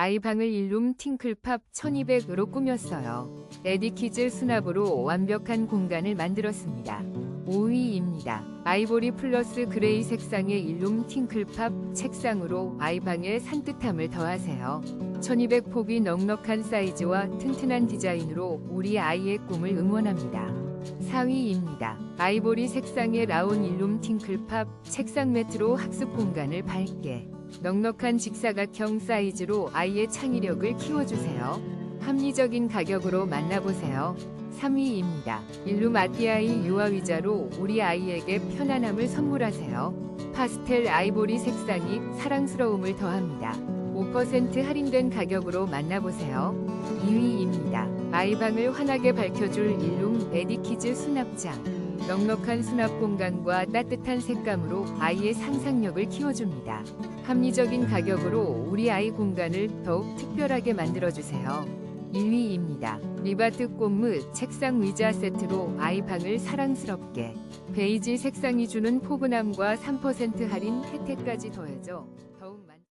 아이 방을 일룸 팅클팝 1200으로 꾸몄어요. 에디키즈 수납으로 완벽한 공간을 만들었습니다. 5위입니다. 아이보리 플러스 그레이 색상의 일룸 팅클팝 책상으로 아이방의 산뜻함을 더하세요. 1200 폭이 넉넉한 사이즈와 튼튼한 디자인으로 우리 아이의 꿈을 응원합니다. 4위입니다. 아이보리 색상의 라운 일룸 팅클팝 책상 매트로 학습 공간을 밝게 넉넉한 직사각형 사이즈로 아이의 창의력을 키워주세요. 합리적인 가격으로 만나보세요. 3위입니다. 일룸 아티아이 유아 의자로 우리 아이에게 편안함을 선물하세요. 파스텔 아이보리 색상이 사랑스러움을 더합니다. 5% 할인된 가격으로 만나보세요. 2위입니다. 아이방을 환하게 밝혀줄 일룸 에디키즈 수납장. 넉넉한 수납 공간과 따뜻한 색감으로 아이의 상상력을 키워줍니다. 합리적인 가격으로 우리 아이 공간을 더욱 특별하게 만들어주세요. 1위입니다. 리바트 꽃무 책상 의자 세트로 아이 방을 사랑스럽게 베이지 색상이 주는 포근함과 3% 할인 혜택까지 더해져 더욱 만...